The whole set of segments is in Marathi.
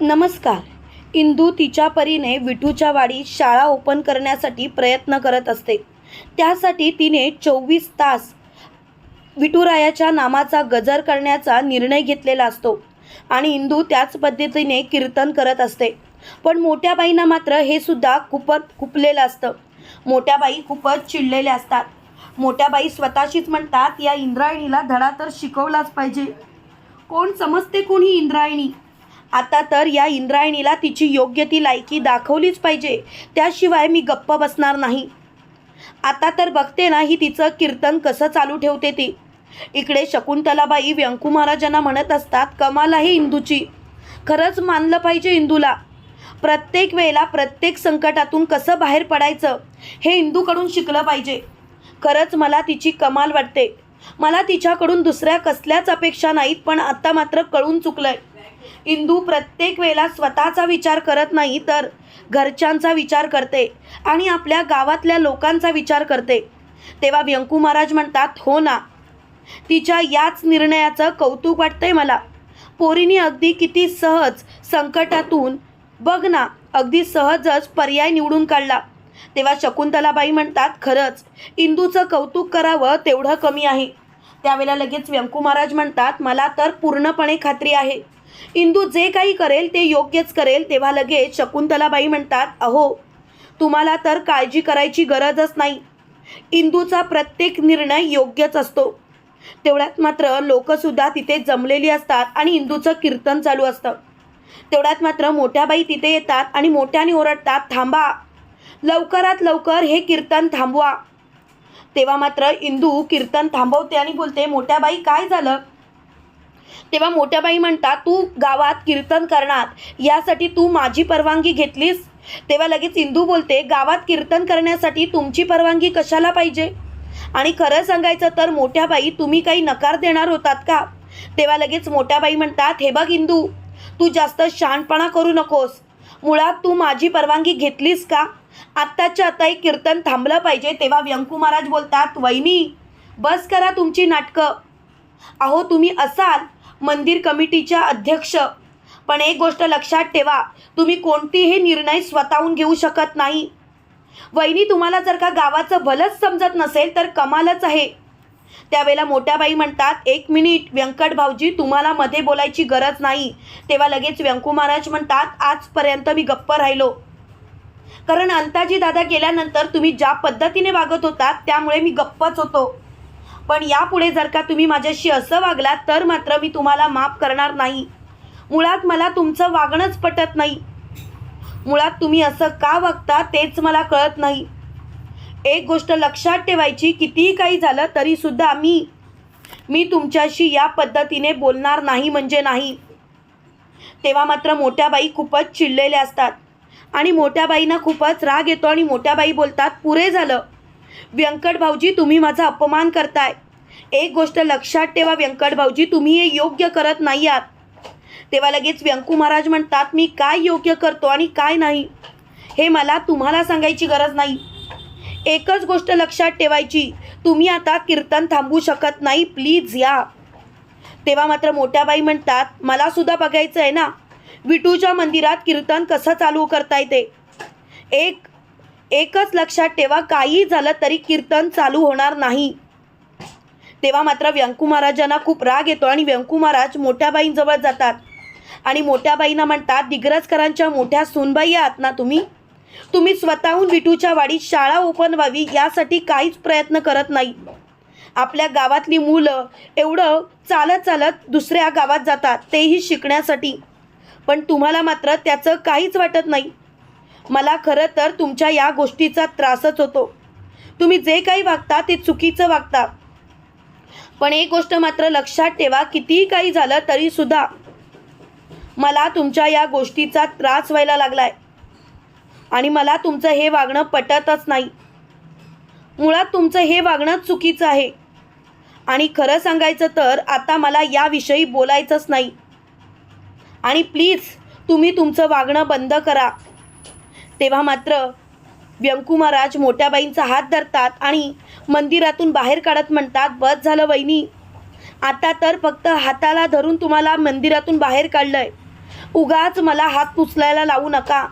नमस्कार. इंदू तिच्या परीने विठूच्या वाडीत शाळा ओपन करण्यासाठी प्रयत्न करत असते. त्यासाठी तिने चोवीस तास विठुरायाच्या नामाचा गजर करण्याचा निर्णय घेतलेला असतो आणि इंदू त्याच पद्धतीने कीर्तन करत असते. पण मोठ्या बाईंना मात्र हे सुद्धा खूपच खुपलेलं असतं. मोठ्या बाई खूपच चिडलेल्या असतात. मोठ्या बाई स्वतःशीच म्हणतात या इंद्रायणीला धडा तर शिकवलाच पाहिजे. कोण समजते कोण ही इंद्रायणी? आता तर या इंद्रायणीला तिची योग्य ती लायकी दाखवलीच पाहिजे. त्याशिवाय मी गप्प बसणार नाही. आता तर बघते ना ही तिचं कीर्तन कसं चालू ठेवते ती. इकडे शकुंतलाबाई व्यंकू महाराजांना म्हणत असतात कमाल आहे इंदूची. खरंच मानलं पाहिजे इंदूला. प्रत्येक वेळेला प्रत्येक संकटातून कसं बाहेर पडायचं हे इंदूकडून शिकलं पाहिजे. खरंच मला तिची कमाल वाटते. मला तिच्याकडून दुसऱ्या कसल्याच अपेक्षा नाहीत पण आत्ता मात्र कळून चुकलं आहे इंदू प्रत्येक वेळेला स्वतःचा विचार करत नाही तर घरच्यांचा विचार करते आणि आपल्या गावातल्या लोकांचा विचार करते. तेव्हा व्यंकू महाराज म्हणतात हो ना तिच्या याच निर्णयाचं कौतुक वाटतंय मला. पोरीने अगदी किती सहज संकटातून बघ ना अगदी सहजच पर्याय निवडून काढला. तेव्हा शकुंतलाबाई म्हणतात खरंच इंदूचं कौतुक करावं तेवढं कमी आहे. त्यावेळेला लगेच व्यंकू महाराज म्हणतात मला तर पूर्णपणे खात्री आहे. इंदू जे काही करेल ते योग्यच करेल तेव्हा लगेच शकुंतलाबाई म्हणतात अहो तुम्हाला तर काळजी करायची गरजच नाही. इंदूचा प्रत्येक निर्णय योग्यच असतो. तेवढ्यात मात्र लोकसुद्धा तिथे जमलेली असतात आणि इंदूचं कीर्तन चालू असतं. तेवढ्यात मात्र मोठ्या बाई तिथे येतात आणि मोठ्याने ओरडतात थांबा लवकरात लवकर हे कीर्तन थांबवा. तेव्हा मात्र इंदू कीर्तन थांबवते आणि बोलते मोठ्या बाई काय झालं? तेव्हा मोठ्या बाई म्हणतात तू गावात कीर्तन करणार यासाठी तू माझी परवानगी घेतलीस? तेव्हा लगेच इंदू बोलते गावात कीर्तन करण्यासाठी तुमची परवानगी कशाला पाहिजे? आणि खरं सांगायचं तर मोठ्या बाई तुम्ही काही नकार देणार होतात का? तेव्हा लगेच मोठ्या बाई म्हणतात हे बघ इंदू तू जास्त शहाणपणा करू नकोस. मुळात तू माझी परवानगी घेतलीस का? आत्ताच्या आता एक कीर्तन थांबलं पाहिजे. तेव्हा व्यंकू महाराज बोलतात वहिनी बस करा तुमची नाटकं. अहो तुम्ही असाल मंदिर कमिटीच्या अध्यक्ष. पण एक गोष्ट लक्षात ठेवा तुम्ही कोणतीही निर्णय स्वतःहून घेऊ शकत नाही. वहिनी तुम्हाला जर का गावाचं भलंच समजत नसेल तर कमालच आहे. त्यावेळेला मोठ्याबाई म्हणतात एक मिनिट व्यंकट भाऊजी तुम्हाला मध्ये बोलायची गरज नाही. तेव्हा लगेच व्यंकू महाराज म्हणतात आजपर्यंत मी गप्प राहिलो. कारण अंताजी दादा गेल्यानंतर तुम्ही ज्या पद्धतीने वागत होतात त्यामुळे मी गप्पच होतो. पण यापुढे जर का तुम्ही माझ्याशी असं वागलात तर मात्र मी तुम्हाला माफ करणार नाही. मुळात मला तुमचं वागणंच पटत नाही. मुळात तुम्ही असं का वागता तेच मला कळत नाही. एक गोष्ट लक्षात ठेवायची कितीही काही झालं तरीसुद्धा मी मी तुमच्याशी या पद्धतीने बोलणार नाही म्हणजे नाही. तेव्हा मात्र मोठ्या बाई खूपच चिडलेल्या असतात. आणि मोठ्या बाईंना खूपच राग येतो आणि मोठ्या बाई बोलतात पुरे झालं. व्यंकट भाऊजी तुम्ही माझा अपमान करताय. एक गोष्ट लक्षात ठेवा व्यंकट भाऊजी तुम्ही हे योग्य करत नाही आहात तेव्हा लगेच व्यंकू महाराज म्हणतात मी काय योग्य करतो आणि काय नाही? हे मला तुम्हाला सांगायची गरज नाही. एकच गोष्ट लक्षात ठेवायची तुम्ही आता कीर्तन थांबवू शकत नाही प्लीज या. तेव्हा मात्र मोठ्या बाई म्हणतात मला सुद्धा बघायचं आहे ना विठूच्या मंदिरात कीर्तन कसं चालू करता येते एक एकच लक्षात ठेवा काही झालं तरी कीर्तन चालू होणार नाही. तेव्हा मात्र व्यंकू महाराजांना खूप राग येतो आणि व्यंकू महाराज मोठ्याबाईंजवळ जातात. आणि मोठ्याबाईंना म्हणतात दिग्रजकरांच्या मोठ्या सोनबाई आहात ना तुम्ही? तुम्ही स्वतःहून विठूच्या वाडीत शाळा ओपन व्हावी यासाठी काहीच प्रयत्न करत नाही. आपल्या गावातली मुलं एवढं चालत चालत दुसऱ्या गावात जातात तेही शिकण्यासाठी. पण तुम्हाला मात्र त्याचं काहीच वाटत नाही. मला खरं तर तुमच्या या गोष्टीचा त्रासच होतो. तुम्ही जे काही वागता ते चुकीचं वागता. पण एक गोष्ट मात्र लक्षात ठेवा कितीही काही झालं तरीसुद्धा मला तुमच्या या गोष्टीचा त्रास व्हायला लागलाय. आणि मला तुमचं हे वागणं पटतच नाही. मुळात तुमचं हे वागणं चुकीचं आहे. आणि खरं सांगायचं तर आता मला याविषयी बोलायचंच नाही. आणि प्लीज तुम्ही तुमचं वागणं बंद करा. तेव्हा मात्र व्यंकू महाराज मोठ्याबाईंचा हात धरतात आणि मंदिरातून बाहेर काढत म्हणतात बस झालं वहिनी. आता तर फक्त हाताला धरून तुम्हाला मंदिरातून बाहेर काढलं आहे उगाच मला हात पुसलायला लावू नका.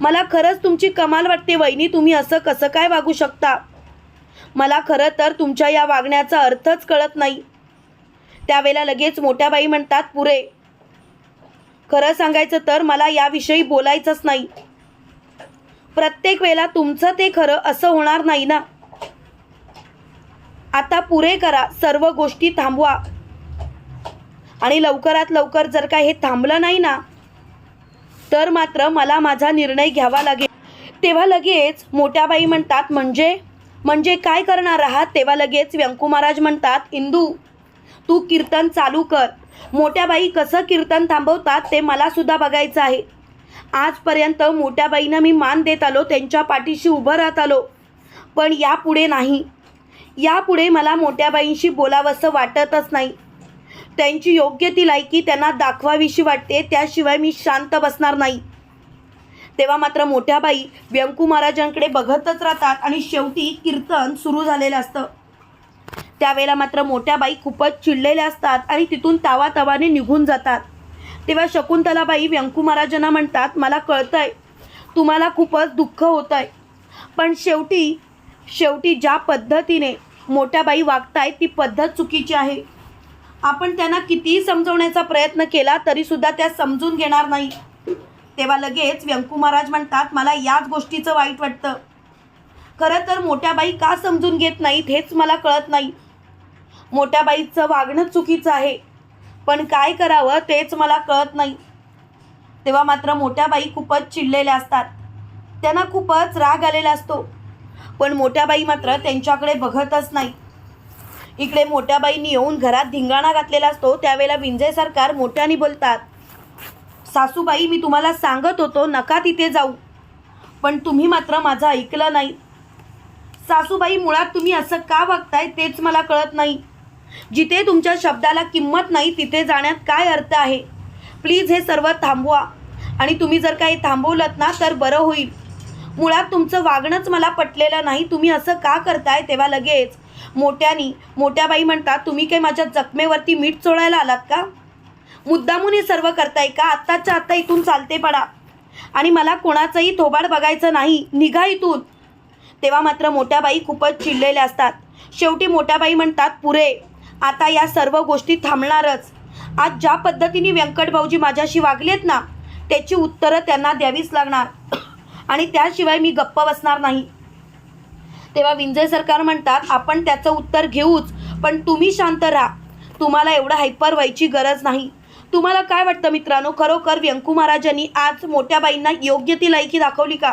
मला खरंच तुमची कमाल वाटते वहिनी तुम्ही असं कसं काय वागू शकता? मला खरं तर तुमच्या या वागण्याचा अर्थच कळत नाही. त्यावेळेला लगेच मोठ्या बाई म्हणतात पुरे खरं सांगायचं तर मला याविषयी बोलायचंच नाही. प्रत्येक वेळेला तुमचं ते खरं असं होणार नाही ना. आता पुरे करा सर्व गोष्टी थांबवा. आणि लवकरात लवकर जर का हे थांबलं नाही ना तर मात्र मला माझा निर्णय घ्यावा लागेल. तेव्हा लगेच मोठ्या बाई म्हणतात म्हणजे? म्हणजे काय करणार आहात? तेव्हा लगेच व्यंकू महाराज म्हणतात इंदू तू कीर्तन चालू कर. मोठ्या बाई कसं कीर्तन थांबवतात ते मला सुद्धा बघायचं आहे. आजपर्यंत मोठ्या बाईंना मी मान देत आलो त्यांच्या पाठीशी उभं राहत आलो. पण यापुढे नाही. यापुढे मला मोठ्या बाईंशी बोलावंसं वाटतच नाही. त्यांची योग्य ती लायकी त्यांना दाखवावीशी वाटते त्याशिवाय मी शांत बसणार नाही. तेव्हा मात्र मोठ्या बाई व्यंकू महाराजांकडे बघतच राहतात आणि शेवटी कीर्तन सुरू झालेलं असतं. त्यावेळेला मात्र मोठ्या बाई खूपच चिडलेल्या असतात आणि तिथून तावातवाने निघून जातात. तेव्हा शकुंतलाबाई व्यंकू महाराजांना म्हणतात मला कळतंय तुम्हाला खूपच दुःख होत आहे पण शेवटी शेवटी ज्या पद्धतीने मोठ्या बाई वागतायत ती पद्धत चुकीची आहे. आपण त्यांना कितीही समजवण्याचा प्रयत्न केला तरीसुद्धा त्या समजून घेणार नाही. तेव्हा लगेच व्यंकू महाराज म्हणतात मला याच गोष्टीचं वाईट वाटतं. खरं तर मोठ्या बाई का समजून घेत नाहीत हेच मला कळत नाही. मोठ्या बाईचं वागणं चुकीचं आहे. पण काय करावं तेच मला कळत नाही. तेव्हा मात्र मोठ्या बाई खूपच चिडलेल्या असतात. त्यांना खूपच राग आलेला असतो. पण मोठ्या बाई मात्र त्यांच्याकडे बघतच नाही. इकडे मोठ्या बाईंनी येऊन घरात धिंगाणा घातलेला असतो त्यावेळेला विंजय सरकार मोठ्याने बोलतात. सासूबाई मी तुम्हाला सांगत होतो नका तिथे जाऊ. पण तुम्ही मात्र माझं ऐकलं नाही. सासूबाई मुळात तुम्ही असं का वागताय तेच मला कळत नाही. जिथे तुमच्या शब्दाला किंमत नाही तिथे जाण्यात काय अर्थ आहे? प्लीज हे सर्व थांबवा. आणि तुम्ही जर काही थांबवलं ना तर बरं होईल. मुळात तुमचं वागणंच मला पटलेलं नाही. तुम्ही असं का करताय? तेव्हा लगेच. मोठ्यानी मोठ्या बाई म्हणतात तुम्ही काही माझ्या जखमेवरती मीठ चोळायला आलात का? मुद्दामून हे सर्व करताय का? आत्ताच्या आत्ता इथून चालते पडा. आणि मला कोणाचंही थोबाड बघायचं नाही. निघा इथून. तेव्हा मात्र मोठ्या बाई खूपच चिडलेल्या असतात. शेवटी मोठ्या बाई म्हणतात पुरे आता या सर्व गोष्टी थांबणारच. आज ज्या पद्धतीने व्यंकट भाऊजी माझ्याशी वागलेत ना त्याची उत्तरं त्यांना द्यावीच लागणार. आणि त्याशिवाय मी गप्प बसणार नाही. तेव्हा विंजय सरकार म्हणतात आपण त्याचं उत्तर घेऊच पण तुम्ही शांत राहा. तुम्हाला एवढं हायपर व्हायची गरज नाही. तुम्हाला काय वाटतं मित्रांनो? खरोखर व्यंकू महाराजांनी आज मोठ्या बाईंना योग्य ती लायकी दाखवली का?